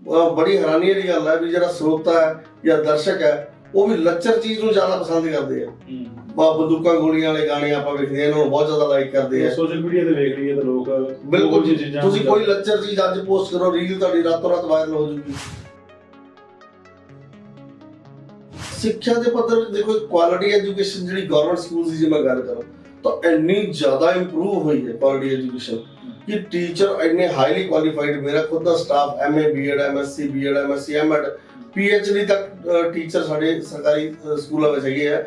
ਬੜੀ ਹੈਰਾਨੀ ਵਾਲੀ ਗੱਲ ਹੈ ਵੀ ਜਿਹੜਾ ਸਰੋਤਾ ਹੈ ਜਾਂ ਦਰਸ਼ਕ ਹੈ ਉਹ ਵੀ ਲੱਚਰ ਚੀਜ਼ ਨੂੰ ਜ਼ਿਆਦਾ ਪਸੰਦ ਕਰਦੇ ਆ। ਬਾ ਬੰਦੂਕਾਂ ਗੋਲੀਆਂ ਵਾਲੇ ਗਾਣੇ ਆਪਾਂ ਵੇਖਦੇ ਆ ਇਹਨਾਂ ਨੂੰ ਬਹੁਤ ਜ਼ਿਆਦਾ ਲਾਈਕ ਕਰਦੇ ਆ। ਸੋਸ਼ਲ ਮੀਡੀਆ ਤੇ ਵੇਖ ਲਈਏ ਤਾਂ ਲੋਕ ਬਿਲਕੁਲ ਤੁਸੀਂ ਕੋਈ ਲੱਚਰ ਚੀਜ਼ ਅੱਜ ਪੋਸਟ ਕਰੋ ਰੀਲ ਤੁਹਾਡੀ ਰਾਤੋਂ ਰਾਤ ਵਾਇਰਲ ਹੋ ਜੂਗੀ। ਸਿੱਖਿਆ ਦੇ ਪੱਧਰ ਤੇ ਦੇਖੋ ਕੁਆਲਿਟੀ ਐਜੂਕੇਸ਼ਨ ਜਿਹੜੀ ਗਵਰਨਮੈਂਟ ਸਕੂਲਸ ਦੀ ਜੇ ਮੈਂ ਗੱਲ ਕਰਾਂ ਤਾਂ ਇੰਨੀ ਜ਼ਿਆਦਾ ਇੰਪਰੂਵ ਹੋਈ ਹੈ ਕੁਆਲਿਟੀ ਐਜੂਕੇਸ਼ਨ ਕਿ ਟੀਚਰ ਇੰਨੇ ਹਾਈਲੀ ਕੁਆਲੀਫਾਈਡ ਮੇਰਾ ਖੁਦ ਦਾ staff MA BEd MSc BEd MSc MEd PhD ਤੱਕ ਟੀਚਰ ਸਾਡੇ ਸਰਕਾਰੀ ਸਕੂਲਾਂ ਵਿੱਚ ਹੈਗੇ ਆ।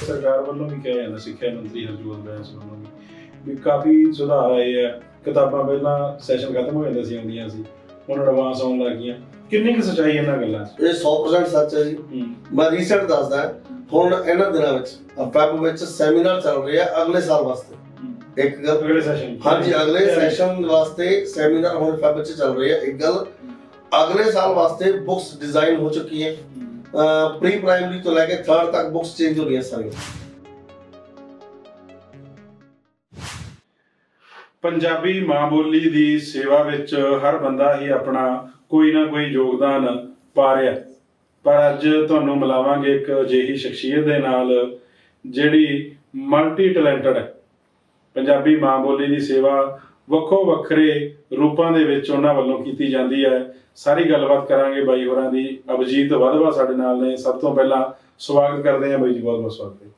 ਸਰਕਾਰ ਵੱਲੋਂ ਵੀ ਕਿਹਾ ਜਾਂਦਾ, ਸਿੱਖਿਆ ਮੰਤਰੀ ਹਰਜੋਤ ਬੈਂਸ ਵੱਲੋਂ ਵੀ ਕਾਫੀ ਸੁਧਾਰ ਆਏ ਆ। ਕਿਤਾਬਾਂ ਪਹਿਲਾਂ ਸੈਸ਼ਨ ਖਤਮ ਹੋ ਜਾਂਦੇ ਸੀ, ਆਉਂਦੀਆਂ ਸੀ। ਹੁਣ ਐਡਵਾਂਸ ਆਉਣ ਲੱਗ ਗਈਆਂ। ਕਿੰਨੀ ਕਿ ਸਚਾਈ ਇਹਨਾਂ ਗੱਲਾਂ 'ਚ? ਇਹ 100% ਸੱਚ ਹੈ ਜੀ। ਮੈਂ ਰੀਸੈਂਟ ਦੱਸਦਾ ਹੁਣ ਇਹਨਾਂ ਦਿਨਾਂ ਵਿੱਚ ਪੈਪ ਵਿੱਚ ਸੈਮੀਨਾਰ ਚੱਲ ਰਿਹਾ ਅਗਲੇ ਸਾਲ ਵਾਸਤੇ। ਇੱਕ ਗੱਲ ਅਗਲੇ ਸੈਸ਼ਨ ਹਾਂਜੀ ਅਗਲੇ ਸੈਸ਼ਨ ਵਾਸਤੇ ਸੈਮੀਨਾਰ ਹੁਣ ਫੈਬ ਵਿੱਚ ਚੱਲ ਰਹੀ ਹੈ। ਇੱਕ ਗੱਲ ਅਗਲੇ ਸਾਲ ਵਾਸਤੇ ਬੁక్స్ ਡਿਜ਼ਾਈਨ ਹੋ ਚੁੱਕੀ ਹੈ। ਪ੍ਰੀ ਪ੍ਰਾਇਮਰੀ ਤੋਂ ਲੈ ਕੇ 3rd ਤੱਕ ਬੁక్స్ ਚੇਂਜ ਹੋ ਰਹੀਆਂ ਸਾਰੀਆਂ। ਪੰਜਾਬੀ ਮਾਂ ਬੋਲੀ ਦੀ ਸੇਵਾ ਵਿੱਚ ਹਰ ਬੰਦਾ ਹੀ ਆਪਣਾ ਕੋਈ ਨਾ ਕੋਈ ਯੋਗਦਾਨ ਪਾ ਰਿਹਾ ਪਰ ਅੱਜ ਤੁਹਾਨੂੰ ਮਿਲਾਵਾਂਗੇ ਇੱਕ ਅਜਿਹੀ ਸ਼ਖਸੀਅਤ ਦੇ ਨਾਲ ਜਿਹੜੀ ਮਲਟੀ ਟੈਲੈਂਟਡ ਹੈ। ਪੰਜਾਬੀ ਮਾਂ ਬੋਲੀ ਦੀ ਸੇਵਾ ਵੱਖੋ ਵੱਖਰੇ ਰੂਪਾਂ ਦੇ ਵਿੱਚ ਉਹਨਾਂ ਵੱਲੋਂ ਕੀਤੀ ਜਾਂਦੀ ਹੈ। ਸਾਰੀ ਗੱਲਬਾਤ ਕਰਾਂਗੇ ਬਾਈ ਹੋਰਾਂ ਦੀ। ਅਭਜੀਤ ਵਧਵਾ ਸਾਡੇ ਨਾਲ ਨੇ। ਸਭ ਤੋਂ ਪਹਿਲਾਂ ਸਵਾਗਤ ਕਰਦੇ ਹਾਂ ਬਾਈ ਜੀ ਬਹੁਤ ਬਹੁਤ ਸਵਾਗਤ ਹੈ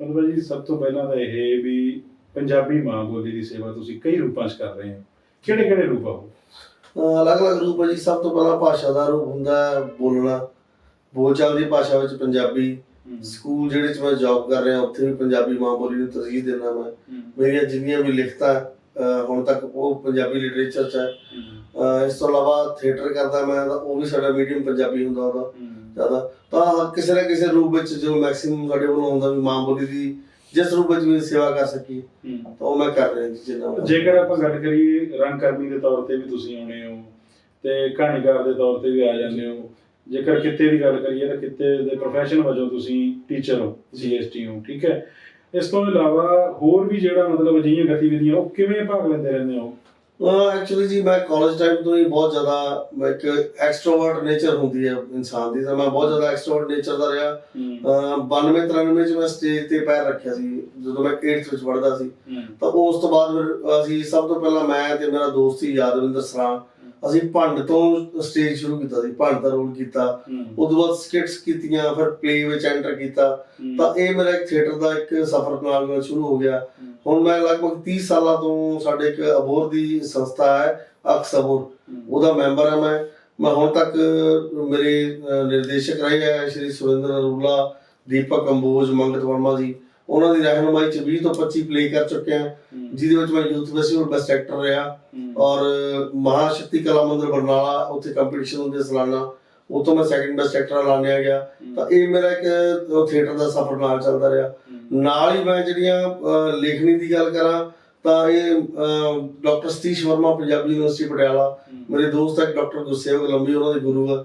ਮਤਲਬ ਜੀ ਸਭ ਤੋਂ ਪਹਿਲਾਂ ਤਾਂ ਇਹ ਵੀ ਪੰਜਾਬੀ ਮਾਂ ਬੋਲੀ ਦੀ ਸੇਵਾ ਤੁਸੀਂ ਕਈ ਰੂਪਾਂ 'ਚ ਕਰ ਰਹੇ ਹੋ। ਕਿਹੜੇ ਕਿਹੜੇ ਰੂਪ ਆ ਉਹ? ਅਲੱਗ-ਅਲੱਗ ਰੂਪ ਹੈ ਜੀ। ਸਭ ਤੋਂ ਪਹਿਲਾਂ ਭਾਸ਼ਾ ਦਾ ਰੂਪ ਹੁੰਦਾ ਹੈ ਬੋਲਣਾ। ਬੋਲਚਾਲ ਦੀ ਭਾਸ਼ਾ ਵਿੱਚ ਪੰਜਾਬੀ। ਸਕੂਲ ਜਿਹੜੇ ਚ ਮੈਂ ਜੌਬ ਕਰ ਰਿਹਾ ਉੱਥੇ ਵੀ ਪੰਜਾਬੀ ਮਾਂ ਬੋਲੀ ਨੂੰ ਤਰਜੀਹ ਦਿੰਦਾ ਮੈਂ। ਮੇਰੀਆਂ ਜਿੰਨੀਆਂ ਵੀ ਲਿਖਤਾਂ ਅਹ ਹੁਣ ਤੱਕ ਉਹ ਪੰਜਾਬੀ ਲਿਟਰੇਚਰ ਚ ਹੈ। ਅਹ ਇਸ ਤੋਂ ਇਲਾਵਾ ਥੀਏਟਰ ਕਰਦਾ ਮੈਂ ਤਾਂ ਉਹ ਵੀ ਸਾਡਾ ਮੀਡੀਅਮ ਪੰਜਾਬੀ ਹੁੰਦਾ ਉਹਦਾ ਜ਼ਿਆਦਾ। ਤਾਂ ਕਿਸੇ ਨਾ ਕਿਸੇ ਰੂਪ ਵਿੱਚ ਜੋ ਮੈਕਸਿਮਮ ਸਾਡੇ ਵੱਲੋਂ ਹੁੰਦਾ ਵੀ ਮਾਂ ਬੋਲੀ ਦੀ ਜਿਸ ਰੂਪ ਵਿੱਚ ਵੀ ਸੇਵਾ ਕਰ ਸਕੀ ਤਾਂ ਉਹ ਮੈਂ ਕਰ ਰਿਹਾ ਜੀ ਜਿੰਨਾ ਜੇਕਰ ਆਪਾਂ ਗੱਲ ਕਰੀਏ ਰੰਗਕਰਮੀ ਦੇ ਤੌਰ ਤੇ ਵੀ ਤੁਸੀਂ ਆਉਣੇ ਹੋ ਤੇ ਕਹਾਣੀਕਾਰ ਦੇ ਤੌਰ ਤੇ ਵੀ ਆ ਜਾਂਦੇ ਹੋ ਜੇਕਰ ਕਿੱਤੇ ਦੀ ਗੱਲ ਕਰੀਏ ਤਾਂ ਕਿੱਤੇ ਦੇ ਪ੍ਰੋਫੈਸ਼ਨ ਵਜੋਂ ਤੁਸੀਂ ਟੀਚਰ ਹੋ ਸੀਐਸਟੀ ਹੋ ਠੀਕ ਹੈ। ਇਸ ਤੋਂ ਇਲਾਵਾ ਹੋਰ ਵੀ ਜਿਹੜਾ ਮਤਲਬ ਅਜਿਹੀਆਂ ਗਤੀਵਿਧੀਆਂ ਉਹ ਕਿਵੇਂ ਭਾਗ ਲੈਂਦੇ ਰਹਿੰਦੇ ਹੋ? ਐਕਚੁਅਲੀ ਜੀ ਮੈਂ ਕਾਲਜ ਟਾਈਮ ਤੋਂ ਹੀ ਬਹੁਤ ਜ਼ਿਆਦਾ ਮੈਂ ਇੱਕ ਐਕਸਟਰੋਵਰਟ ਨੇਚਰ ਹੁੰਦੀ ਹੈ ਇਨਸਾਨ ਦੀ ਤਾਂ ਮੈਂ ਬਹੁਤ ਜ਼ਿਆਦਾ ਐਕਸਟਰੋਵਰਟ ਨੇਚਰ ਦਾ ਰਿਹਾ। ਅਹ 92 93 ਚ ਮੈਂ ਸਟੇਜ ਤੇ ਪੈਰ ਰੱਖਿਆ ਸੀ ਜਦੋਂ ਮੈਂ 8th ਵਿੱਚ ਪੜ੍ਹਦਾ ਸੀ। ਤਾਂ ਉਸ ਤੋਂ ਬਾਅਦ ਅਸੀਂ ਸਭ ਤੋਂ ਪਹਿਲਾਂ ਮੈਂ ਤੇ ਮੇਰਾ ਦੋਸਤ ਸੀ ਯਾਦਵਿੰਦਰ ਸਰਾਂ ਅਸੀਂ ਭੰਡ ਤੋਂ ਸਟੇਜ ਸ਼ੁਰੂ ਕੀਤਾ ਸੀ ਭੰਡ ਦਾ ਰੋਲ ਕੀਤਾ। ਉਸ ਤੋਂ ਬਾਅਦ ਸਕਿਟਸ ਕੀਤੀਆਂ ਫਿਰ ਪਲੇ ਵਿੱਚ ਐਂਟਰ ਕੀਤਾ। ਤਾਂ ਇਹ ਮੇਰਾ ਇੱਕ ਥੀਏਟਰ ਦਾ ਇੱਕ ਸਫ਼ਰ ਨਾਲ ਸ਼ੁਰੂ ਹੋ ਗਿਆ। ਹੁਣ ਮੈਂ ਲਗਭਗ 30 ਸਾਲਾਂ ਤੋਂ ਸਾਡੇ ਇੱਕ ਅਬੋਰ ਦੀ ਸੰਸਥਾ ਹੈ ਅਕਸ ਅਬੋਰ ਉਹਦਾ ਮੈਂਬਰ ਹਾਂ ਮੈਂ। ਮੈਂ ਹੁਣ ਤੱਕ ਮੇਰੇ ਨਿਰਦੇਸ਼ਕ ਰਹੇ ਹੈ ਸ਼੍ਰੀ ਸੁਰਿੰਦਰ ਅਰੂਲਾ ਦੀਪਕ ਕੰਬੋਜ ਮੰਗਤ ਵਰਮਾ ਜੀ। ਉਹਨਾਂ ਦੀ ਰਹਿਨੁਮਾਈ ਚ 20 ਤੋਂ 25 ਪਲੇ ਕਰ ਚੁੱਕੇ ਹਾਂ ਜਿਹਦੇ ਵਿੱਚ ਮੈਂ ਯੂਥ ਫੈਸਟੀਵਲ ਬੈਸਟ ਐਕਟਰ ਰਿਹਾ। ਔਰ ਮਹਾਸ਼ਕਤੀ ਕਲਾ ਮੰਦਿਰ ਬਰਨਾਲਾ ਉੱਥੇ ਕੰਪੀਟੀਸ਼ਨ ਹੁੰਦੇ ਸਾਲਾਨਾ। ਉਹ ਤੋਂ ਮੈਂ ਸੈਕੰਡ ਬੈਸਟ ਐਕਟਰ ਲਾਣਿਆ ਗਿਆ। ਤਾਂ ਇਹ ਮੇਰਾ ਇੱਕ ਥੀਏਟਰ ਦਾ ਸਫ਼ਰ ਨਾਲ ਚੱਲਦਾ ਰਿਹਾ। ਨਾਲ ਹੀ ਮੈਂ ਜਿਹੜੀਆਂ ਲੇਖਣੀ ਦੀ ਗੱਲ ਕਰਾਂ ਤਾਂ ਇਹ ਡਾਕਟਰ ਸਤੀਸ਼ ਵਰਮਾ ਪੰਜਾਬੀ ਯੂਨੀਵਰਸਿਟੀ ਪਟਿਆਲਾ। ਮੇਰੇ ਦੋਸਤ ਹੈ ਡਾਕਟਰ ਗੁਰਸੇਵਕ ਲੰਬੀ ਉਹਨਾਂ ਦੇ ਗੁਰੂ ਆ।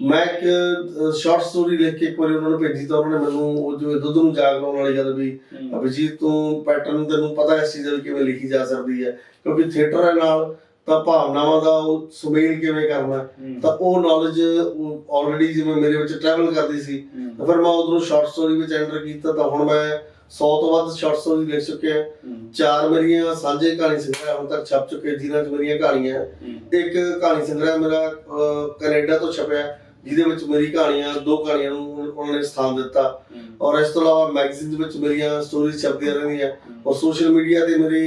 ਮੈਂ ਇੱਕ ਸ਼ਾਰਟ ਸਟੋਰੀ ਲਿਖ ਕੇ ਇੱਕ ਵਾਰੀ ਉਹਨਾਂ ਨੂੰ ਭੇਜੀ ਤਾਂ ਉਹਨਾਂ ਨੇ ਮੈਨੂੰ ਉਹ ਜੋ ਦੁੱਧ ਨੂੰ ਜਾਗ ਲਾਉਣ ਵਾਲੀ ਗੱਲ ਵੀ ਅਭਿਜੀਤ ਤੂੰ ਪੈਟਰਨ ਤੈਨੂੰ ਪਤਾ ਇਸ ਚੀਜ਼ ਦਾ ਕਿਵੇਂ ਲਿਖੀ ਜਾ ਸਕਦੀ ਹੈ। ਕਿਉਂਕਿ ਥੀਏਟਰ ਹੈ ਨਾਲ ਤਾਂ ਭਾਵਨਾਵਾਂ ਦਾ ਉਹ ਸੁਮੇਲ ਕਿਵੇਂ ਕਰਨਾ। ਤਾਂ ਉਹ ਨੌਲੇਜ ਆਲਰੇਡੀ ਜਿਵੇਂ ਮੇਰੇ ਵਿੱਚ ਟਰੈਵਲ ਕਰਦੀ ਸੀ ਤਾਂ ਫਿਰ ਮੈਂ ਉਧਰੋਂ ਸ਼ਾਰਟ ਸਟੋਰੀ ਵਿੱਚ ਐਂਟਰ ਕੀਤਾ ਤਾਂ ਹੁਣ ਮੈਂ 100 ਤੋਂ ਵੱਧ ਸ਼ਾਰਟ ਸਟੋਰੀ ਲਿਖ ਚੁੱਕਿਆ। ਚਾਰ ਮੇਰੀਆਂ ਸਾਂਝੇ ਕਹਾਣੀ ਸੰਗ੍ਰਹਿ ਹੁਣ ਤੱਕ ਛਪ ਚੁੱਕੇ ਜਿਨ੍ਹਾਂ 'ਚ ਮੇਰੀਆਂ ਕਹਾਣੀਆਂ। ਇੱਕ ਕਹਾਣੀ ਸੰਗ੍ਰਹਿ ਮੇਰਾ ਕੈਨੇਡਾ ਤੋਂ ਛਪਿਆ। ਜਿਹਦੇ ਵਿੱਚ ਮੇਰੀ ਕਹਾਣੀਆਂ ਦੋ ਕਹਾਣੀਆਂ ਨੂੰ ਉਹਨਾਂ ਨੇ ਸਥਾਨ ਦਿੱਤਾ। ਔਰ ਇਸ ਤੋਂ ਇਲਾਵਾ ਮੈਗਜ਼ੀਨ ਵਿੱਚ ਮੇਰੀਆਂ ਸਟੋਰੀਜ਼ ਛਪਦੀਆਂ ਰਹਿੰਦੀਆਂ। ਔਰ ਸੋਸ਼ਲ ਮੀਡੀਆ ਤੇ ਮੇਰੇ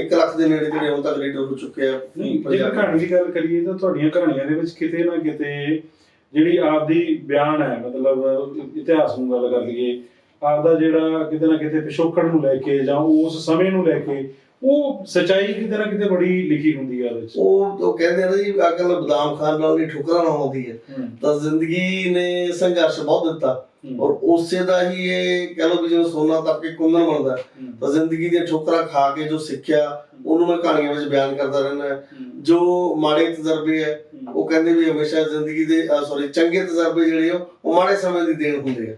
1 ਲੱਖ ਦੇ ਨੇੜੇ ਤੇੜੇ ਹੁਣ ਤੱਕ ਰੀਡਰ ਹੋ ਚੁੱਕੇ ਆ ਜੇਕਰ ਕਹਾਣੀ ਦੀ ਗੱਲ ਕਰੀਏ ਤਾਂ ਤੁਹਾਡੀਆਂ ਕਹਾਣੀਆਂ ਦੇ ਵਿੱਚ ਕਿਤੇ ਨਾ ਕਿਤੇ ਜਿਹੜੀ ਆਪਦੀ ਬਿਆਨ ਹੈ ਮਤਲਬ ਇਤਿਹਾਸ ਨੂੰ ਗੱਲ ਕਰ ਲਈਏ ਆਪਦਾ ਜਿਹੜਾ ਕਿਤੇ ਨਾ ਕਿਤੇ ਪਿਛੋਕੜ ਨੂੰ ਲੈ ਕੇ ਜਾਂ ਉਸ ਸਮੇਂ ਨੂੰ ਲੈ ਕੇ ਉਹ ਸਚਾਈ ਕਿਤੇ ਨਾ ਕਿਤੇ ਬੜੀ ਲਿਖੀ ਹੁੰਦੀ ਉਹਦੇ ਵਿੱਚ ਉਹ ਉਹ ਕਹਿੰਦੇ ਨੇ ਜੀ ਅਕਲ ਬਦਾਮ ਖਾਣ ਨਾਲ ਨਹੀਂ ਠੁਕਰਾਂ ਨਾ ਹੁੰਦੀ ਹੈ। ਤਾਂ ਜ਼ਿੰਦਗੀ ਨੇ ਸੰਘਰਸ਼ ਬਹੁਤ ਦਿੱਤਾ। ਔਰ ਉਸੇ ਦਾ ਹੀ ਇਹ ਕਹ ਵੀ ਜਿਵੇਂ ਸੋਨਾ ਤਪ ਕੇ ਕੁੰਦਨ ਬਣਦਾ। ਤਾਂ ਜ਼ਿੰਦਗੀ ਦੀਆਂ ਠੋਕਰਾਂ ਖਾ ਕੇ ਜੋ ਸਿੱਖਿਆ ਉਹਨੂੰ ਮੈਂ ਕਹਾਣੀਆਂ ਵਿੱਚ ਬਿਆਨ ਕਰਦਾ ਰਹਿੰਦਾ। ਜੋ ਮਾੜੇ ਤਜਰਬੇ ਹੈ ਉਹ ਕਹਿੰਦੇ ਵੀ ਹਮੇਸ਼ਾ ਜ਼ਿੰਦਗੀ ਦੇ ਸੌਰੀ ਚੰਗੇ ਤਜਰਬੇ ਜਿਹੜੇ ਆ, ਉਹ ਮਾੜੇ ਸਮੇਂ ਦੀ ਦੇਣ ਹੁੰਦੇ ਆ।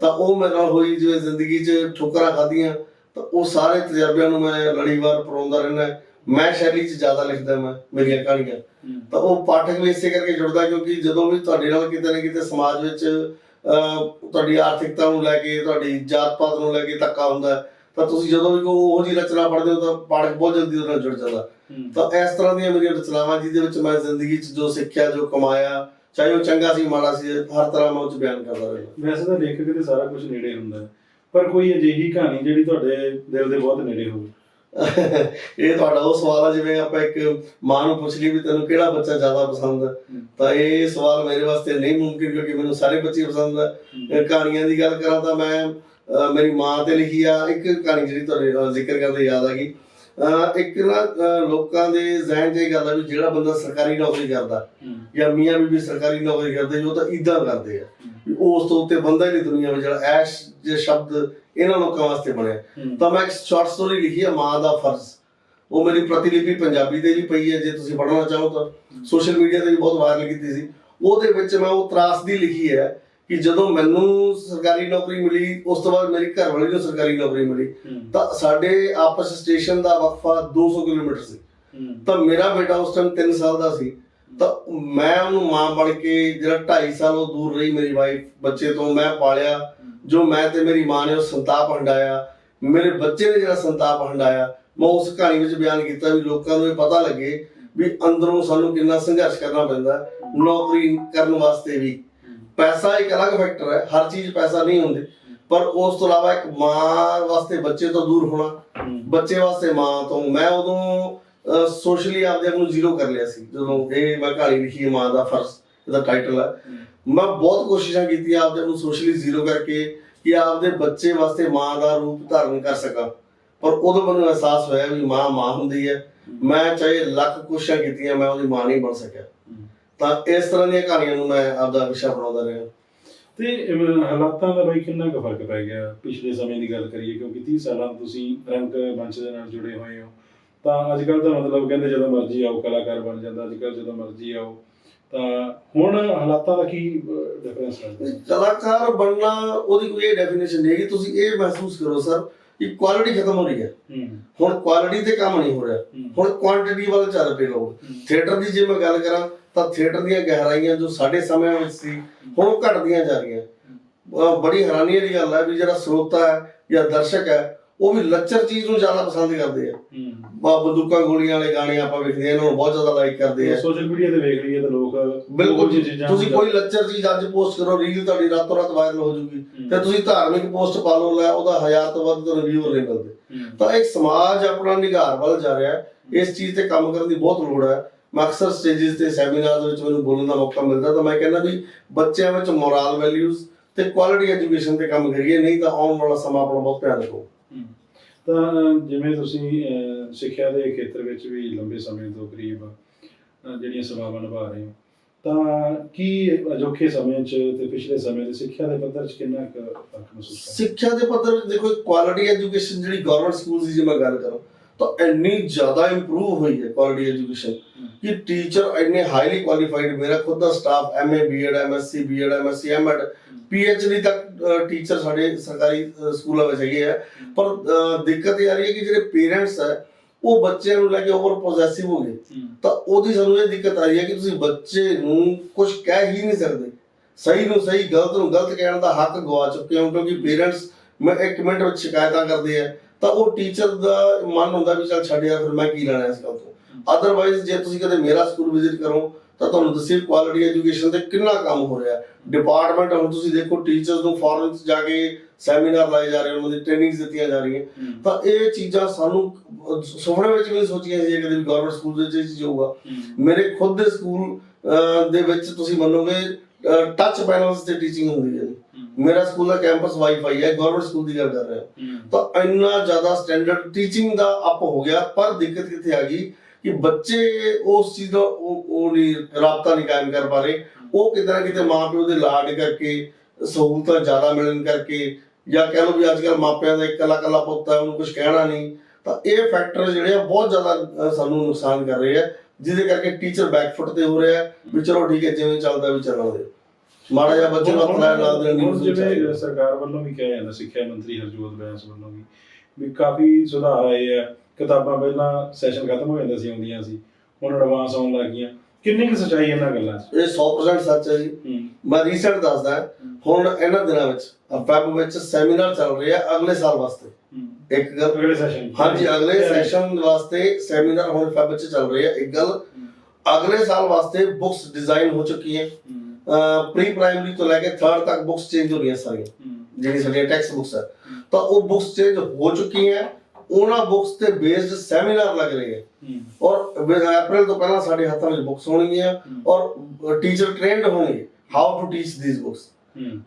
ਤਾਂ ਉਹ ਮੇਰੇ ਨਾਲ ਹੋਈ ਜਿਵੇਂ ਜ਼ਿੰਦਗੀ 'ਚ ਠੋਕਰਾਂ ਖਾਧੀਆਂ ਤਾਂ ਉਹ ਸਾਰੇ ਤਜਰਬਿਆਂ ਨੂੰ ਮੈਂ ਲੜੀਵਾਰ ਪਰੋਂਦਾ ਰਹਿੰਦਾ ਮੈਂ ਸ਼ੈਲੀ 'ਚ ਜ਼ਿਆਦਾ ਲਿਖਦਾ ਮੈਂ ਮੇਰੀਆਂ ਕਹਾਣੀਆਂ। ਤਾਂ ਉਹ ਪਾਠਕ ਵੀ ਇਸੇ ਕਰਕੇ ਜੁੜਦਾ ਕਿਉਂਕਿ ਜਦੋਂ ਵੀ ਤੁਹਾਡੇ ਨਾਲ ਕਿਤੇ ਨਾ ਕਿਤੇ ਸਮਾਜ ਵਿੱਚ ਤੁਹਾਡੀ ਆਰਥਿਕਤਾ ਨੂੰ ਲੈ ਕੇ ਤੁਹਾਡੀ ਜਾਤ ਪਾਤ ਨੂੰ ਲੈ ਕੇ ਧੱਕਾ ਹੁੰਦਾ ਤਾਂ ਤੁਸੀਂ ਜਦੋਂ ਵੀ ਕੋਈ ਉਹੋ ਜਿਹੀ ਰਚਨਾ ਪੜ੍ਹਦੇ ਹੋ ਤਾਂ ਪਾਠਕ ਬਹੁਤ ਜਲਦੀ ਉਹਦੇ ਨਾਲ ਜੁੜ ਜਾਂਦਾ। ਤਾਂ ਇਸ ਤਰ੍ਹਾਂ ਦੀਆਂ ਮੇਰੀਆਂ ਰਚਨਾਵਾਂ ਜਿਹਦੇ ਵਿੱਚ ਮੈਂ ਜ਼ਿੰਦਗੀ 'ਚ ਜੋ ਸਿੱਖਿਆ ਜੋ ਕਮਾਇਆ ਚਾਹੇ ਉਹ ਚੰਗਾ ਸੀ ਮਾੜਾ ਸੀ ਹਰ ਤਰ੍ਹਾਂ ਮੈਂ ਉਹ 'ਚ ਬਿਆਨ ਕਰਦਾ ਰਹਿੰਦਾ। ਵੈਸੇ ਤਾਂ ਲੇਖਕ ਦੇ ਸਾਰਾ ਕੁਝ ਨੇੜੇ ਹੁੰਦਾ ਹੈ। ਪਰ ਕੋਈ ਅਜਿਹੀ ਕਹਾਣੀ ਜਿਹੜੀ ਤੁਹਾਡੇ ਦਿਲ ਦੇ ਬਹੁਤ ਨੇੜੇ ਹੋਵੇ। ਇਹ ਤੁਹਾਡਾ ਉਹ ਸਵਾਲ ਆ ਜਿਵੇਂ ਆਪਾਂ ਇੱਕ ਮਾਂ ਨੂੰ ਪੁੱਛ ਲਈ ਵੀ ਤੈਨੂੰ ਕਿਹੜਾ ਬੱਚਾ ਜ਼ਿਆਦਾ ਪਸੰਦ ਹੈ। ਤਾਂ ਇਹ ਸਵਾਲ ਮੇਰੇ ਵਾਸਤੇ ਨਹੀਂ ਮੁਮਕਿਨ ਕਿਉਂਕਿ ਮੈਨੂੰ ਸਾਰੇ ਬੱਚੇ ਪਸੰਦ ਹੈ। ਅਹ ਕਹਾਣੀਆਂ ਦੀ ਗੱਲ ਕਰਾਂ ਤਾਂ ਮੈਂ ਮੇਰੀ ਮਾਂ ਤੇ ਲਿਖੀ ਆ ਇੱਕ ਕਹਾਣੀ ਜਿਹੜੀ ਤੁਹਾਡੇ ਨਾਲ ਜ਼ਿਕਰ ਕਰਦੇ ਯਾਦ ਆ ਗਈ। ਇੱਕ ਨਾ ਲੋਕਾਂ ਦੇ ਜ਼ਿਹਨ 'ਚ ਇਹ ਗੱਲ ਆ ਵੀ ਜਿਹੜਾ ਬੰਦਾ ਸਰਕਾਰੀ ਨੌਕਰੀ ਕਰਦਾ। ਜਾਂ ਮੀਆਂ ਬੀਬੀ ਸਰਕਾਰੀ ਨੌਕਰੀ ਕਰਦੇ ਜੋ ਤਾਂ ਇਦਾਂ ਕਰਦੇ ਆ। ਉਸ ਤੋਂ ਉੱਤੇ ਬੰਦਾ ਹੀ ਨਹੀਂ ਦੁਨੀਆ ਵਿੱਚ ਜਿਹੜਾ ਐਸ਼ ਜੇ ਸ਼ਬਦ ਇਹਨਾਂ ਲੋਕਾਂ ਵਾਸਤੇ ਬਣਿਆ। ਤਾਂ ਮੈਂ ਇੱਕ ਸ਼ਾਰਟ ਸਟੋਰੀ ਲਿਖੀ ਹੈ ਮਾਂ ਦਾ ਫਰਜ਼। ਉਹ ਮੇਰੀ ਪ੍ਰਤੀਲਿਪੀ ਪੰਜਾਬੀ ਤੇ ਵੀ ਪਈ ਹੈ ਜੇ ਤੁਸੀਂ ਪੜ੍ਹਨਾ ਚਾਹੋ ਤਾਂ। ਸੋਸ਼ਲ ਮੀਡੀਆ ਤੇ ਵੀ ਬਹੁਤ ਵਾਇਰਲ ਕੀਤੀ ਸੀ। ਉਹਦੇ ਵਿੱਚ ਮੈਂ ਉਹ ਤਰਾਸਦੀ ਲਿਖੀ ਹੈ ਕਿ ਜਦੋਂ ਮੈਨੂੰ ਸਰਕਾਰੀ ਨੌਕਰੀ ਮਿਲੀ ਉਸ ਤੋਂ ਬਾਅਦ ਮੇਰੀ ਘਰਵਾਲੀ ਨੂੰ ਸਰਕਾਰੀ ਨੌਕਰੀ ਮਿਲੀ। ਤਾਂ ਸਾਡੇ ਆਪਸ ਸਟੇਸ਼ਨ ਦਾ ਵਕਫਾ 200 ਕਿਲੋਮੀਟਰ ਸੀ। ਤਾਂ ਮੇਰਾ ਬੇਟਾ ਉਸ ਟਾਈਮ 3 ਸਾਲ ਦਾ ਸੀ। ਤਾਂ ਮੈਂ ਉਹਨੂੰ ਮਾਂ ਬਣ ਕੇ ਜਿਹੜਾ 2.5 ਸਾਲ ਉਹ ਦੂਰ ਰਹੀ ਮੇਰੀ ਵਾਈਫ ਬੱਚੇ ਤੋਂ ਮੈਂ ਪਾਲਿਆ। ਜੋ ਮੈਂ ਤੇ ਮੇਰੀ ਮਾਂ ਨੇ ਉਹ ਸੰਤਾਪ ਹੰਡਾਇਆ। ਮੇਰੇ ਬੱਚੇ ਨੇ ਜਿਹੜਾ ਸੰਤਾਪ ਹੰਡਾਇਆ ਮੈਂ ਉਸ ਕਹਾਣੀ ਵਿੱਚ ਬਿਆਨ ਕੀਤਾ ਵੀ ਲੋਕਾਂ ਨੂੰ ਇਹ ਪਤਾ ਲੱਗੇ ਵੀ ਅੰਦਰੋਂ ਸਾਨੂੰ ਕਿੰਨਾ ਸੰਘਰਸ਼ ਕਰਨਾ ਪੈਂਦਾ ਨੌਕਰੀ ਕਰਨ ਵਾਸਤੇ ਵੀ। ਪੈਸਾ ਇੱਕ ਅਲੱਗ ਫੈਕਟਰ ਹੈ ਹਰ ਚੀਜ਼ ਪੈਸਾ ਨਹੀਂ ਹੁੰਦੀ। ਪਰ ਉਸ ਤੋਂ ਇਲਾਵਾ ਇੱਕ ਮਾਂ ਵਾਸਤੇ ਬੱਚੇ ਤੋਂ ਦੂਰ ਹੋਣਾ। ਬੱਚੇ ਵਾਸਤੇ ਮਾਂ ਤੋਂ। ਮੈਂ ਉਦੋਂ ਸੋਸ਼ਲੀ ਆਪਦੇ ਆਪ ਨੂੰ ਜ਼ੀਰੋ ਕਰ ਲਿਆ ਸੀ ਜਦੋਂ ਇਹ ਮੈਂ ਕਹਾਣੀ ਲਿਖੀ ਮਾਂ ਦਾ ਫਰਜ਼ ਇਹਦਾ ਟਾਈਟਲ ਹੈ। ਮੈਂ ਬਹੁਤ ਕੋਸ਼ਿਸ਼ਾਂ ਕੀਤੀਆਂ ਆਪਦੇ ਆਪ ਨੂੰ ਸੋਸ਼ਲੀ ਜ਼ੀਰੋ ਕਰਕੇ ਕਿ ਆਪਦੇ ਬੱਚੇ ਵਾਸਤੇ ਮਾਂ ਦਾ ਰੂਪ ਧਾਰਨ ਕਰ ਸਕਾਂ। ਪਰ ਉਦੋਂ ਮੈਨੂੰ ਅਹਿਸਾਸ ਹੋਇਆ ਵੀ ਮਾਂ ਮਾਂ ਹੁੰਦੀ ਹੈ। ਮੈਂ ਚਾਹੇ ਲੱਖ ਕੋਸ਼ਿਸ਼ਾਂ ਕੀਤੀਆਂ ਮੈਂ ਉਹਦੀ ਮਾਂ ਨਹੀਂ ਬਣ ਸਕਿਆ। ਤਾਂ ਇਸ ਤਰ੍ਹਾਂ ਦੀਆਂ ਕਹਾਣੀਆਂ ਨੂੰ ਮੈਂ ਆਪਦਾ ਵਿਸ਼ਾ ਬਣਾਉਂਦਾ ਰਿਹਾ। ਤੇ ਅਮ, ਹਾਲਾਤਾਂ ਦਾ ਬਈ ਕਿੰਨਾ ਕੁ ਫ਼ਰਕ ਪੈ ਗਿਆ ਪਿਛਲੇ ਸਮੇਂ ਦੀ ਗੱਲ ਕਰੀਏ ਕਿਉਂਕਿ 30 ਸਾਲਾਂ ਤੋਂ ਤੁਸੀਂ ਰੰਗ ਮੰਚ ਦੇ ਨਾਲ ਜੁੜੇ ਹੋਏ ਹੋ। ਤਾਂ ਅੱਜ ਕੱਲ ਤਾਂ ਮਤਲਬ ਕਹਿੰਦੇ ਜਦੋਂ ਮਰਜ਼ੀ ਆਓ ਕਲਾਕਾਰ ਬਣ ਜਾਂਦਾ ਅੱਜ ਕੱਲ ਜਦੋਂ ਮਰਜ਼ੀ ਆਓ। ਤਾਂ ਹੁਣ ਹਾਲਾਤਾਂ ਦਾ ਕੀ ਡਿਫਰੈਂਸ ਲੱਗਦਾ ਕਲਾਕਾਰ ਬਣਨਾ ਉਹਦੀ ਕੋਈ ਡੈਫੀਨੇਸ਼ਨ ਨਹੀਂ ਹੈਗੀ। ਤੁਸੀਂ ਇਹ ਮਹਿਸੂਸ ਕਰੋ ਸਰ ਕਿ ਕੁਆਲਿਟੀ ਖਤਮ ਹੋ ਰਹੀ ਹੈ। ਹੁਣ ਕੁਆਲਿਟੀ ਤੇ ਕੰਮ ਨਹੀਂ ਹੋ ਰਿਹਾ। ਹੁਣ ਕੁਆਂਟੀਟੀ ਵੱਲ ਚੱਲ ਪਏ ਲੋਕ। ਥੀਏਟਰ ਦੀ ਜੇ ਮੈਂ ਗੱਲ ਕਰਾਂ ਤਾਂ ਥੀਏਟਰ ਦੀਆਂ ਗਹਿਰਾਈਆਂ ਜੋ ਸਾਡੇ ਸਮਿਆਂ ਵਿੱਚ ਸੀ ਹੁਣ ਉਹ ਘਟਦੀਆਂ ਜਾ ਰਹੀਆਂ। ਬੜੀ ਹੈਰਾਨੀ ਵਾਲੀ ਗੱਲ ਹੈ ਵੀ ਜਿਹੜਾ ਸਰੋਤਾ ਹੈ ਜਾਂ ਦਰਸ਼ਕ ਹੈ ਉਹ ਵੀ ਲੱਚਰ ਚੀਜ਼ ਨੂੰ ਜ਼ਿਆਦਾ ਪਸੰਦ ਕਰਦੇ ਆ। ਬਾ ਬੰਦੂਕਾਂ ਗੋਲੀਆਂ ਵਾਲੇ ਗਾਣੇ ਆਪਾਂ ਵੇਖਦੇ ਆ ਇਹਨਾਂ ਨੂੰ ਬਹੁਤ ਜ਼ਿਆਦਾ ਲਾਈਕ ਕਰਦੇ ਆ। ਸੋਸ਼ਲ ਮੀਡੀਆ ਤੇ ਵੇਖ ਲਈਏ ਤਾਂ ਲੋਕ ਬਿਲਕੁਲ ਤੁਸੀਂ ਕੋਈ ਲੱਚਰ ਚੀਜ਼ ਅੱਜ ਪੋਸਟ ਕਰੋ ਰੀਲ ਤੁਹਾਡੀ ਰਾਤੋਂ ਰਾਤ ਵਾਇਰਲ ਹੋ ਜੂਗੀ। ਤੇ ਤੁਸੀਂ ਧਾਰਮਿਕ ਪੋਸਟ ਪਾ ਲਓ ਲੈ ਉਹਦਾ ਹਜ਼ਾਰ ਤੋਂ ਵੱਧ ਵਿਊਅਰ ਨਹੀਂ ਮਿਲਦੇ। ਤਾਂ ਇੱਕ ਸਮਾਜ ਆਪਣਾ ਨਿਗਾਰ ਵੱਲ ਜਾ ਰਿਹਾ ਇਸ ਚੀਜ਼ ਤੇ ਕੰਮ ਕਰਨ ਦੀ ਬਹੁਤ ਲੋੜ ਹੈ। ਮੈਂ ਅਕਸਰ ਸਟੇजेस ਤੇ ਸੈਮੀਨਾਰ ਦੇ ਵਿੱਚ ਮੈਨੂੰ ਬੋਲਣ ਦਾ ਮੌਕਾ ਮਿਲਦਾ ਤਾਂ ਮੈਂ ਕਹਿੰਦਾ ਵੀ ਬੱਚਿਆਂ ਵਿੱਚ ਮੋਰਲ ਵੈਲਿਊਜ਼ ਤੇ ਕੁਆਲਿਟੀ ਐਜੂਕੇਸ਼ਨ ਤੇ ਕੰਮ ਕਰੀਏ ਨਹੀਂ ਤਾਂ ਆਉਣ ਵਾਲਾ ਸਮਾਂ ਆਪਣਾ ਬਹੁਤ ਭਿਆਨਕ ਹੋ ਹਮ, ਤਾਂ ਜਿਵੇਂ ਤੁਸੀਂ ਸਿੱਖਿਆ ਦੇ ਖੇਤਰ ਵਿੱਚ ਵੀ ਲੰਬੇ ਸਮੇਂ ਤੋਂ ਕਰੀਬ ਜਿਹੜੀਆਂ ਸੇਵਾਵਾਂ ਨਿਭਾ ਰਹੇ ਹੋ, ਤਾਂ ਕੀ ਅਜੋਕੇ ਸਮੇਂ 'ਚ ਤੇ ਪਿਛਲੇ ਸਮੇਂ ਦੇ ਸਿੱਖਿਆ ਦੇ ਪੱਧਰ 'ਚ ਕਿੰਨਾ ਕੁ ਫ਼ਰਕ ਮਹਿਸੂਸ ਕਰਦੇ ਸਿੱਖਿਆ ਦੇ ਪੱਧਰ ਵਿੱਚ ਦੇਖੋ ਕੁਆਲਿਟੀ ਐਜੂਕੇਸ਼ਨ ਜਿਹੜੀ ਗਵਰਨਮੈਂਟ ਸਕੂਲ ਦੀ ਜੇ ਮੈਂ ਗੱਲ ਕਰਾਂ, ਤਾਂ ਇੰਨੀ ਜ਼ਿਆਦਾ ਇੰਪਰੂਵ ਹੋਈ ਹੈ ਕੁਆਲਿਟੀ ਐਜੂਕੇਸ਼ਨ ਕਿ ਟੀਚਰ ਇੰਨੇ ਹਾਈਲੀ ਕੁਆਲੀਫਾਈਡ ਮੇਰਾ ਖੁਦ ਦਾ staff MA BEd MSc BEd MSc MEd PhD ਤੱਕ ਟੀਚਰ ਸਾਡੇ ਸਰਕਾਰੀ ਸਕੂਲਾਂ ਵਿੱਚ ਹੈਗੇ ਆ। ਪਰ ਦਿੱਕਤ ਇਹ ਆ ਰਹੀ ਹੈ ਕਿ ਜਿਹੜੇ ਪੇਰੈਂਟਸ ਹੈ ਉਹ ਬੱਚਿਆਂ ਨੂੰ ਲੈ ਕੇ ਓਵਰ ਪੋਜੈਸਿਵ ਹੋ ਗਏ। ਤਾਂ ਉਹਦੀ ਸਾਨੂੰ ਇਹ ਦਿੱਕਤ ਆ ਰਹੀ ਹੈ ਕਿ ਤੁਸੀਂ ਬੱਚੇ ਨੂੰ ਕੁਝ ਕਹਿ ਹੀ ਨਹੀਂ ਸਕਦੇ। ਸਹੀ ਨੂੰ ਸਹੀ ਗਲਤ ਨੂੰ ਗਲਤ ਕਹਿਣ ਦਾ ਹੱਕ ਗਵਾ ਚੁੱਕੇ ਹੋ ਕਿਉਂਕਿ ਪੇਰੈਂਟਸ ਮੈਂ ਇੱਕ ਮਿੰਟ ਵਿੱਚ ਸ਼ਿਕਾਇਤਾਂ ਕਰਦੇ ਆ। ਤਾਂ ਉਹ ਟੀਚਰ ਦਾ ਮਨ ਹੁੰਦਾ ਵੀ ਚੱਲ ਛੱਡ ਯਾਰ ਫਿਰ ਮੈਂ ਕੀ ਲੈਣਾ ਇਸ ਗੱਲ ਤੋਂ? ਅਦਰਵਾਈਜ਼ ਜੇ ਤੁਸੀਂ ਕਦੇ ਮੇਰਾ ਸਕੂਲ ਵਿਜ਼ਿਟ ਕਰੋ ਤਾਂ ਤੁਹਾਨੂੰ ਦੱਸੇ ਕੁਆਲਿਟੀ ਐਜੂਕੇਸ਼ਨ ਤੇ ਕਿੰਨਾ ਕੰਮ ਹੋ ਰਿਹਾ ਡਿਪਾਰਟਮੈਂਟ ਹੁਣ ਤੁਸੀਂ ਦੇਖੋ ਟੀਚਰਸ ਨੂੰ ਫੋਰਨ ਚ ਜਾ ਕੇ ਸੈਮੀਨਾਰ ਲਾਏ ਜਾ ਰਹੇ ਉਹਨਾਂ ਦੀ ਟ੍ਰੇਨਿੰਗਸ ਦਿੱਤੀਆਂ ਜਾ ਰਹੀਆਂ। ਤਾਂ ਇਹ ਚੀਜ਼ਾਂ ਸਾਨੂੰ ਸੁਪਨੇ ਵਿੱਚ ਵੀ ਸੋਚੀਆਂ ਸੀ ਕਦੇ ਵੀ ਗਵਰਨਮੈਂਟ ਸਕੂਲ ਦੇ ਵਿੱਚ ਇਹ ਚੀਜ਼ ਹੋਊਗਾ ਮੇਰੇ ਖੁਦ ਦੇ ਸਕੂਲ ਦੇ ਵਿੱਚ ਤੁਸੀਂ ਮੰਨੋਗੇ ਟੱਚ ਪੈਨਲਸ ਤੇ ਟੀਚਿੰਗ ਹੁੰਦੀ ਹੈ। ਮੇਰਾ ਸਕੂਲ ਦਾ ਕੈਂਪਸ ਵਾਈਫਾਈ ਹੈ ਗਵਰਨਮੈਂਟ ਸਕੂਲ ਦੀ ਗੱਲ ਕਰ ਰਿਹਾ। ਤਾਂ ਇੰਨਾ ਜ਼ਿਆਦਾ ਸਟੈਂਡਰਡ ਟੀਚਿੰਗ ਦਾ ਅਪ ਹੋ ਗਿਆ ਪਰ ਦਿੱਕਤ ਕਿੱਥੇ ਆ ਗਈ? ਕਿ ਬੱਚੇ ਉਸ ਚੀਜ਼ ਦਾ ਉਹ ਉਹ ਨਹੀਂ ਰਾਬਤਾ ਨਹੀਂ ਕਾਇਮ ਕਰ ਪਾ ਰਹੇ। ਉਹ ਕਿਤੇ ਨਾ ਕਿਤੇ ਮਾਪਿਓ ਦੇ ਲਾਡ ਕਰਕੇ ਸਹੂਲਤਾਂ ਜ਼ਿਆਦਾ ਮਿਲਣ ਕਰਕੇ ਜਾਂ ਕਹਿ ਲਓ ਵੀ ਅੱਜ ਕੱਲ੍ਹ ਮਾਪਿਆਂ ਦਾ ਇਕੱਲਾ ਇਕੱਲਾ ਪੁੱਤ ਹੈ ਉਹਨੂੰ ਕੁਝ ਕਹਿਣਾ ਨਹੀਂ ਤਾਂ ਇਹ ਫੈਕਟਰ ਜਿਹੜੇ ਆ ਬਹੁਤ ਜ਼ਿਆਦਾ ਸਾਨੂੰ ਨੁਕਸਾਨ ਕਰ ਰਹੇ ਆ ਜਿਹਦੇ ਕਰਕੇ ਟੀਚਰ ਬੈਕਫੁੱਟ ਤੇ ਹੋ ਰਿਹਾ ਵੀ ਚਲੋ ਠੀਕ ਹੈ ਜਿਵੇਂ ਚੱਲਦਾ ਵੀ ਚੱਲਣ ਦੇ। ਮਾੜਾ ਜਿਹਾ ਬੱਚੇ ਨੂੰ ਅਪਲਾਈ ਲਾ ਦੇਣ ਦੀ ਜਿਵੇਂ ਸਰਕਾਰ ਵੱਲੋਂ ਵੀ ਕਿਹਾ ਜਾਂਦਾ ਸਿੱਖਿਆ ਮੰਤਰੀ ਹਰਜੋਤ ਬੈਂਸ ਵੱਲੋਂ ਵੀ ਵੀ ਕਾਫੀ ਸੁਧਾਰ ਆਏ ਆ। ਕਿਤਾਬਾਂ ਪਹਿਲਾਂ ਸੈਸ਼ਨ ਖਤਮ ਹੋ ਜਾਂਦਾ ਸੀ ਹੁੰਦੀਆਂ ਸੀ ਹੁਣ ਐਡਵਾਂਸ ਆਉਣ ਲੱਗ ਗਈਆਂ। ਕਿੰਨੀ ਕੁ ਸਚਾਈ ਇਹਨਾਂ ਗੱਲਾਂ 'ਚ? ਇਹ 100% ਸੱਚ ਹੈ ਜੀ। ਮੈਂ ਰੀਸੈਂਟ ਦੱਸਦਾ ਹੁਣ ਇਹਨਾਂ ਦਿਨਾਂ ਵਿੱਚ ਫੈਬ ਵਿੱਚ ਸੈਮੀਨਾਰ ਚੱਲ ਰਿਹਾ ਅਗਲੇ ਸਾਲ ਵਾਸਤੇ। ਇੱਕ ਗੱਲ ਅਗਲੇ ਸੈਸ਼ਨ ਹਾਂਜੀ ਅਗਲੇ ਸੈਸ਼ਨ ਵਾਸਤੇ ਸੈਮੀਨਾਰ ਹੁਣ ਫੈਬ ਵਿੱਚ ਚੱਲ ਰਿਹਾ ਇੱਕ ਗੱਲ ਅਗਲੇ ਸਾਲ ਵਾਸਤੇ ਬੁక్స్ ਡਿਜ਼ਾਈਨ ਹੋ ਚੁੱਕੀ ਹੈ। ਪ੍ਰੀ ਪ੍ਰਾਇਮਰੀ ਤੋਂ ਲੈ ਕੇ 3rd ਤੱਕ ਬੁక్స్ ਚੇਂਜ ਹੋ ਰਹੀਆਂ ਸਾਰੀਆਂ। ਜਿਹੜੀ ਸਾਡੀਆਂ ਟੈਕਸਟ ਬੁక్స్ ਹੈ। ਤਾਂ ਉਹ ਬੁక్స్ ਚੇਂਜ ਹੋ ਚੁੱਕੀ ਉਹਨਾਂ ਬੁੱਕਸ ਤੇ ਬੇਸਡ ਸੈਮੀਨਾਰ ਲੱਗ ਰਹੇ ਹੈ। ਔਰ ਅਪ੍ਰੈਲ ਤੋਂ ਪਹਿਲਾਂ ਸਾਡੇ ਹੱਥਾਂ ਵਿੱਚ ਬੁੱਕਸ ਹੋਣਗੀਆਂ ਔਰ ਟੀਚਰ ਟ੍ਰੇਨਡ ਹੋਣਗੇ how to teach these books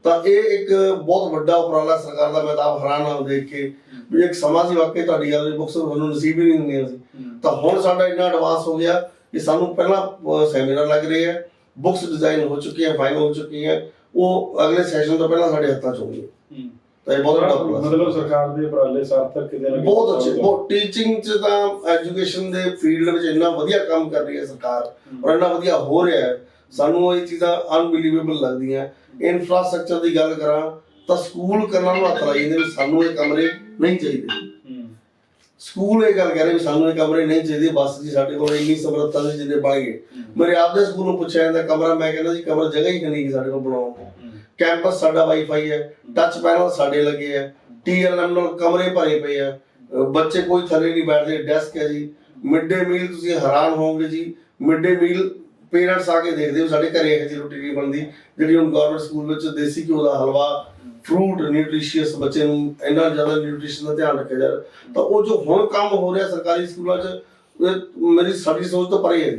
ਤਾਂ ਇਹ ਇੱਕ ਬਹੁਤ ਵੱਡਾ ਉਪਰਾਲਾ ਸਰਕਾਰ ਦਾ ਮੈਂ ਤਾਂ ਹੈਰਾਨ ਹਾਂ ਦੇਖ ਕੇ ਵੀ ਇੱਕ ਸਮਾਂ ਸੀ ਵਾਕਈ ਤੁਹਾਡੀ ਗੱਲ ਬੁੱਕਸ ਤੁਹਾਨੂੰ ਨਸੀਬ ਹੀ ਨਹੀਂ ਹੁੰਦੀਆਂ ਸੀ। ਤਾਂ ਹੁਣ ਸਾਡਾ ਇੰਨਾ ਐਡਵਾਂਸ ਹੋ ਗਿਆ ਕਿ ਸਾਨੂੰ ਪਹਿਲਾਂ ਸੈਮੀਨਾਰ ਲੱਗ ਰਹੇ ਹੈ ਬੁੱਕਸ ਡਿਜ਼ਾਈਨ ਹੋ ਚੁੱਕੀ ਹੈ ਫਾਈਨਲ ਹੋ ਚੁੱਕੀ ਹੈ ਉਹ ਅਗਲੇ ਸੈਸ਼ਨ ਤੋਂ ਪਹਿਲਾਂ ਸਾਡੇ ਹੱਥਾਂ ਚ ਹੋਣਗੇ ਤਾਂ ਇਹ ਬਹੁਤ ਵੱਡਾ ਸੀ। ਮਤਲਬ ਸਰਕਾਰ ਦੇ ਉਪਰਾਲੇ ਸਾਰਥਕ ਕਿਤੇ ਨਾ ਬਹੁਤ ਅੱਛੇ। ਬਹੁਤ ਟੀਚਿੰਗ ਚ ਤਾਂ ਐਜੂਕੇਸ਼ਨ ਦੇ ਫੀਲਡ ਵਿੱਚ ਇੰਨਾ ਵਧੀਆ ਕੰਮ ਕਰ ਰਹੀ ਹੈ ਸਰਕਾਰ ਔਰ ਇੰਨਾ ਵਧੀਆ ਹੋ ਰਿਹਾ ਹੈ। ਸਾਨੂੰ ਇਹ ਚੀਜ਼ਾਂ ਅਨਬਿਲੀਵੇਬਲ ਲੱਗਦੀਆਂ। ਇਨਫਰਾਸਟ੍ਰਕਚਰ ਦੀ ਗੱਲ ਕਰਾਂ ਤਾਂ ਸਕੂਲ ਕਰਨਾ ਨੂੰ ਹੱਥ ਲਾਈ ਜਾਂਦੇ ਸਾਨੂੰ ਇਹ ਕਮਰੇ ਨਹੀਂ ਚਾਹੀਦੇ। ਸਕੂਲ ਇਹ ਗੱਲ ਕਹਿ ਰਹੇ ਵੀ ਸਾਨੂੰ ਇਹ ਕਮਰੇ ਨਹੀਂ ਚਾਹੀਦੇ ਬਸ ਜੀ ਸਾਡੇ ਕੋਲ ਇੰਨੀ ਸਮਰੱਥਾ ਨਹੀਂ ਜਿੰਨੇ ਗਏ ਮੇਰੇ ਆਪਦੇ ਸਕੂਲ ਨੂੰ ਪੁੱਛਿਆ ਜਾਂਦਾ ਕਮਰਾ ਮੈਂ ਕਹਿੰਦਾ ਜੀ ਕਮਰਾ ਜਗ੍ਹਾ ਹੀ ਨਹੀਂ ਸਾਡੇ ਕੋਲ ਬਣਾਉਣ। ਨੂੰ ਕੈਂਪਸ ਸਾਡਾ ਵਾਈਫਾਈ ਹੈ ਟੱਚ ਪੈਨਲ ਸਾਡੇ ਲੱਗੇ ਆ ਟੀਐਲਐਮ ਨਾਲ ਕਮਰੇ ਭਰੇ ਪਏ ਆ ਅਹ ਬੱਚੇ ਕੋਈ ਥੱਲੇ ਨਹੀਂ ਬੈਠਦੇ ਡੈਸਕ ਹੈ ਜੀ। ਮਿਡ ਡੇ ਮੀਲ ਤੁਸੀਂ ਹੈਰਾਨ ਹੋਵੋਗੇ ਜੀ। ਮਿਡ ਡੇ ਮੀਲ ਪੇਰੈਂਟਸ ਆ ਕੇ ਦੇਖਦੇ ਹੋ ਸਾਡੇ ਘਰੇ ਇਹ ਰੋਟੀ ਨਹੀਂ ਬਣਦੀ ਜਿਹੜੀ ਹੁਣ ਗਵਰਨਮੈਂਟ ਸਕੂਲ ਵਿੱਚ ਦੇਸੀ ਘਿਓ ਦਾ ਹਲਵਾ ਫਰੂਟ ਨਿਊਟ੍ਰੀਸ਼ੀਅਸ ਬੱਚੇ ਨੂੰ ਇੰਨਾ ਜ਼ਿਆਦਾ ਨਿਊਟ੍ਰੀਸ਼ਨ ਦਾ ਧਿਆਨ ਰੱਖਿਆ ਜਾ ਤਾਂ ਉਹ ਜੋ ਹੁਣ ਕੰਮ ਹੋ ਰਿਹਾ ਸਰਕਾਰੀ ਸਕੂਲਾਂ 'ਚ ਮੇਰੀ ਸਾਡੀ ਸੋਚ ਤੋਂ ਪਰੇ ਹੈ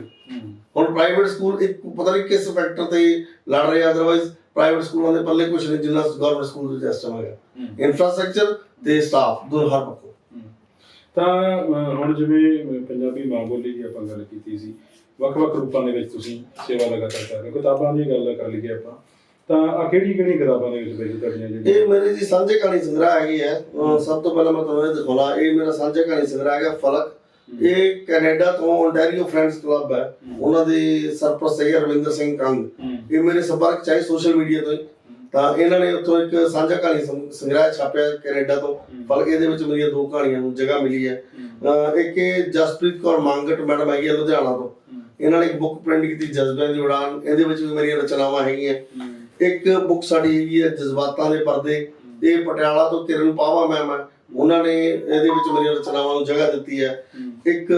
ਹੁਣ ਪ੍ਰਾਈਵੇਟ ਸਕੂਲ ਇੱਕ ਪਤਾ ਨਹੀਂ ਕਿਸ ਫੈਕਟਰ ਤੇ ਲੜ ਰਹੇ ਆ ਅਦਰਵਾਈਜ਼ ਪ੍ਰਾਈਵੇਟ ਸਕੂਲਾਂ ਦੇ ਪੱਲੇ ਕੁਝ ਨਹੀਂ ਜਿੰਨਾ ਗਵਰਨਮੈਂਟ ਸਕੂਲ ਵਿੱਚ ਸਿਸਟਮ ਹੈਗਾ। ਇਨਫਰਾਸਟ੍ਰਕਚਰ ਤੇ ਸਟਾਫ ਦੋਨੋਂ ਹਰ ਪੱਖੋਂ। ਤਾਂ ਹੁਣ ਜਿਵੇਂ ਪੰਜਾਬੀ ਮਾਂ ਬੋਲੀ ਦੀ ਆਪਾਂ ਗੱਲ ਕੀਤੀ ਸੀ ਵੱਖ-ਵੱਖ ਰੂਪਾਂ ਦੇ ਵਿੱਚ ਤੁਸੀਂ ਸੇਵਾ ਲਗਾਤਾਰ ਕਰ ਰਹੇ ਹੋ ਕਿਤਾਬਾਂ ਦੀ ਗੱਲ ਕਰ ਲਈਏ ਆਪਾਂ ਤਾਂ ਆ ਕਿਹੜੀ ਕਿਹੜੀ ਕਿਤਾਬਾਂ ਦੇ ਵਿੱਚ ਬਈ ਤੁਹਾਡੀਆਂ ਜਿਹੜੀਆਂ? ਇਹ ਮੇਰੇ ਜੀ ਸਾਂਝੇ ਕਹਾਣੀ ਸੰਗ੍ਰਹਿ ਹੈਗੀ ਹੈ। ਸਭ ਤੋਂ ਪਹਿਲਾਂ ਮੈਂ ਤੁਹਾਨੂੰ ਇਹ ਦਿਖਾਉਣਾ ਇਹ ਮੇਰਾ ਸਾਂਝੇ ਕਹਾਣੀ ਸੰਗ੍ਰਹਿ ਹੈਗਾ ਫਲਕ ਇਹ ਕੈਨੇਡਾ ਤੋਂ ਓਨਟਾਰੀਓ ਫਰੈਂਡਸ ਕਲੱਬ ਹੈ। ਉਹਨਾਂ ਦੇ ਸਰਪ੍ਰਸਤ ਹੈ ਰਵਿੰਦਰ ਸਿੰਘ ਕੰਗ। ਇਹ ਮੇਰੇ ਸੰਪਰਕ ਚਾਹੀ ਸੋਸ਼ਲ ਮੀਡੀਆ ਤੋਂ ਤਾਂ ਇਹਨਾਂ ਨੇ ਉੱਥੋਂ ਇੱਕ ਸਾਂਝਾ ਕਹਾਣੀ ਸੰਗ੍ਰਹਿ ਛਾਪਿਆ ਕੈਨੇਡਾ ਤੋਂ। ਫਲਕ ਇਹਦੇ ਵਿੱਚ ਮੇਰੀਆਂ ਦੋ ਕਹਾਣੀਆਂ ਨੂੰ ਜਗ੍ਹਾ ਮਿਲੀ ਹੈ। ਇੱਕ ਇਹ ਜਸਪ੍ਰੀਤ ਕੌਰ ਮੰਗਟ ਮੈਡਮ ਹੈਗੀ ਹੈ ਲੁਧਿਆਣਾ ਤੋਂ। ਇਹਨਾਂ ਨੇ ਇੱਕ ਬੁੱਕ ਪ੍ਰਿੰਟ ਕੀਤੀ ਜਜ਼ਬਿਆਂ ਦੀ ਉਡਾਨ। ਇਹਦੇ ਵਿੱਚ ਵੀ ਮੇਰੀਆਂ ਰਚਨਾਵਾਂ ਹੈਗੀਆਂ। ਇੱਕ ਬੁੱਕ ਸਾਡੀ ਹੈਗੀ ਹੈ ਜਜ਼ਬਾਤਾਂ ਦੇ ਪਰਦੇ। ਇਹ ਪਟਿਆਲਾ ਤੋਂ ਕਿਰਨ ਪਾਵਾ ਮੈਮ ਹੈ। ਉਹਨਾਂ ਨੇ ਇਹਦੇ ਵਿੱਚ ਮੇਰੀਆਂ ਰਚਨਾਵਾਂ ਨੂੰ ਜਗ੍ਹਾ ਦਿੱਤੀ ਹੈ। ਇੱਕ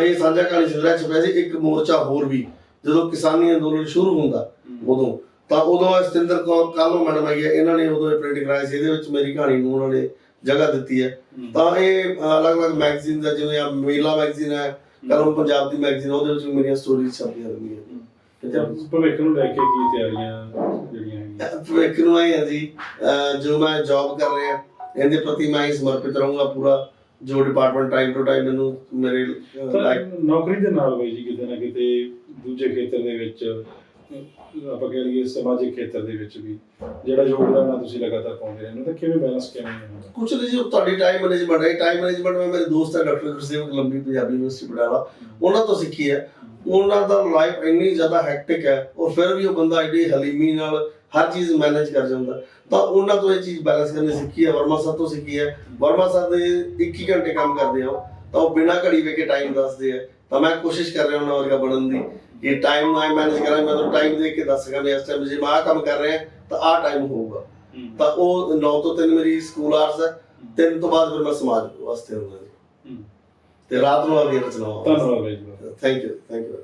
ਇਹ ਸਾਂਝਾ ਕਹਾਣੀ ਸੰਗ੍ਰਹਿ ਛਪਿਆ ਸੀ ਇੱਕ ਮੋਰਚਾ ਹੋਰ ਵੀ ਜਦੋਂ ਕਿਸਾਨੀ ਅੰਦੋਲਨ ਸ਼ੁਰੂ ਹੁੰਦਾ ਉਦੋਂ। ਤਾਂ ਉਦੋਂ ਸਤਿੰਦਰ ਕੌਰ ਕਾਲੋ ਮੈਡਮ ਹੈਗੀ ਹੈ ਇਹਨਾਂ ਨੇ ਉਦੋਂ ਇਹ ਪ੍ਰਿੰਟ ਕਰਾਇਆ ਸੀ ਇਹਦੇ ਵਿੱਚ ਮੇਰੀ ਕਹਾਣੀ ਨੂੰ ਉਹਨਾਂ ਨੇ ਜਗ੍ਹਾ ਦਿੱਤੀ ਹੈ। ਤਾਂ ਇਹ ਅਲੱਗ-ਅਲੱਗ ਮੈਗਜ਼ੀਨ ਦਾ ਜਿਵੇਂ ਆ ਮੇਲਾ ਮੈਗਜ਼ੀਨ ਹੈ ਕਲਮ ਪੰਜਾਬ ਦੀ ਮੈਗਜ਼ੀਨ ਉਹਦੇ ਵਿੱਚ ਮੇਰੀਆਂ ਸਟੋਰੀਜ਼ ਛਪਦੀਆਂ ਰਹਿੰਦੀਆਂ। ਭਵਿੱਖ ਨੂੰ ਲੈ ਕੇ ਕੀ ਤਿਆਰੀਆਂ ਜਿਹੜੀਆਂ ਹੈਗੀਆਂ? ਭਵਿੱਖ ਨੂੰ ਆਏ ਹਾਂ ਜੀ ਜੋ ਮੈਂ ਜੌਬ ਕਰ ਰਿਹਾ ਇਹਦੇ ਪ੍ਰਤੀ ਮੈਂ ਸਮਰਪਿਤ ਰਹੂੰਗਾ ਪੂਰਾ। ਜੋ ਡਿਪਾਰਟਮੈਂਟ ਟਾਈਮ ਟੂ ਟਾਈਮ ਮੈਨੂੰ ਮੇਰੇ ਲਾਇਕ ਨੌਕਰੀ ਦੇ ਨਾਲ ਬਈ ਜੀ ਕਿਤੇ ਨਾ ਕਿਤੇ ਦੂਜੇ ਖੇਤਰ ਦੇ ਵਿੱਚ ਆਪਾਂ ਕਹਿ ਲਈਏ ਸਮਾਜਿਕ ਖੇਤਰ ਦੇ ਵਿੱਚ ਵੀ ਜਿਹੜਾ ਯੋਗਦਾਨ ਆ ਤੁਸੀਂ ਲਗਾਤਾਰ ਪਾਉਂਦੇ ਰਹਿੰਦੇ ਹੋ ਤਾਂ ਕਿਵੇਂ ਬੈਲੈਂਸ ਕਿਵੇਂ ਹੁੰਦਾ? ਕੁਛ ਨਹੀਂ ਜੀ ਤੁਹਾਡੀ ਟਾਈਮ ਮੈਨੇਜਮੈਂਟ ਹੈ ਟਾਈਮ ਮੈਨੇਜਮੈਂਟ ਮੈਂ ਮੇਰੇ ਦੋਸਤ ਹੈ ਡਾਕਟਰ ਗੁਰਸੇਵਕ ਲੰਬੀ ਪੰਜਾਬੀ ਯੂਨੀਵਰਸਿਟੀ ਪਟਿਆਲਾ ਉਹਨਾਂ ਤੋਂ ਸਿੱਖੀ ਹੈ। ਉਹਨਾਂ ਦਾ ਲਾਈਫ ਇੰਨੀ ਜ਼ਿਆਦਾ ਹੈਕਟਿਕ ਹੈ ਔਰ ਫਿਰ ਵੀ ਉਹ ਬੰਦਾ ਐਡੀ ਹਲੀਮੀ ਨਾਲ ਹਰ ਚੀਜ਼ ਮੈਨੇਜ ਕਰ ਜਾਂਦਾ। ਤਾਂ ਉਹਨਾਂ ਤੋਂ ਇਹ ਚੀਜ਼ ਬੈਲੈਂਸ ਕਰਨੀ ਸਿੱਖੀ ਹੈ। ਵਰਮਾ ਸਰ ਤੋਂ ਸਿੱਖੀ ਹੈ। ਵਰਮਾ ਸਰ ਦੇ 21 ਘੰਟੇ ਕੰਮ ਕਰਦੇ ਆ ਤਾਂ ਉਹ ਬਿਨਾਂ ਘੜੀ ਵੇ ਕੇ ਟਾਈਮ ਦੱਸਦੇ ਆ। ਤਾਂ ਮੈਂ ਕੋਸ਼ਿਸ਼ ਕਰ ਰਿਹਾ ਉਹਨਾਂ ਵਰਗਾ ਬਣਨ ਦੀ ਕਿ ਟਾਈਮ ਮੈਂ ਮੈਨੇਜ ਕਰਾਂ। ਮੈਂ ਤਾਂ ਟਾਈਮ ਦੇਖ ਕੇ ਦੱਸ ਸਕਾਂ ਵੀ ਇਸ ਟਾਈਮ ਜੇ ਮੈਂ ਕੰਮ ਕਰ ਰਿਹਾ ਤਾਂ ਆਹ ਟਾਈਮ ਹੋਊਗਾ। ਤਾਂ ਉਹ 9 ਤੋਂ 3 ਮੇਰੀ ਸਕੂਲ ਆਰਟਸ ਹੈ। ਤਿੰਨ ਤੋਂ ਬਾਅਦ ਫਿਰ ਮੈਂ ਸਮਾਜ ਵਾਸਤੇ ਹੁੰਦਾ। ਤੇ ਰਾਤ ਨੂੰ ਆ ਕੇ ਰਚਨਾਵਾਂ ਧੰਨਵਾਦ ਜੀ। Thank you thank you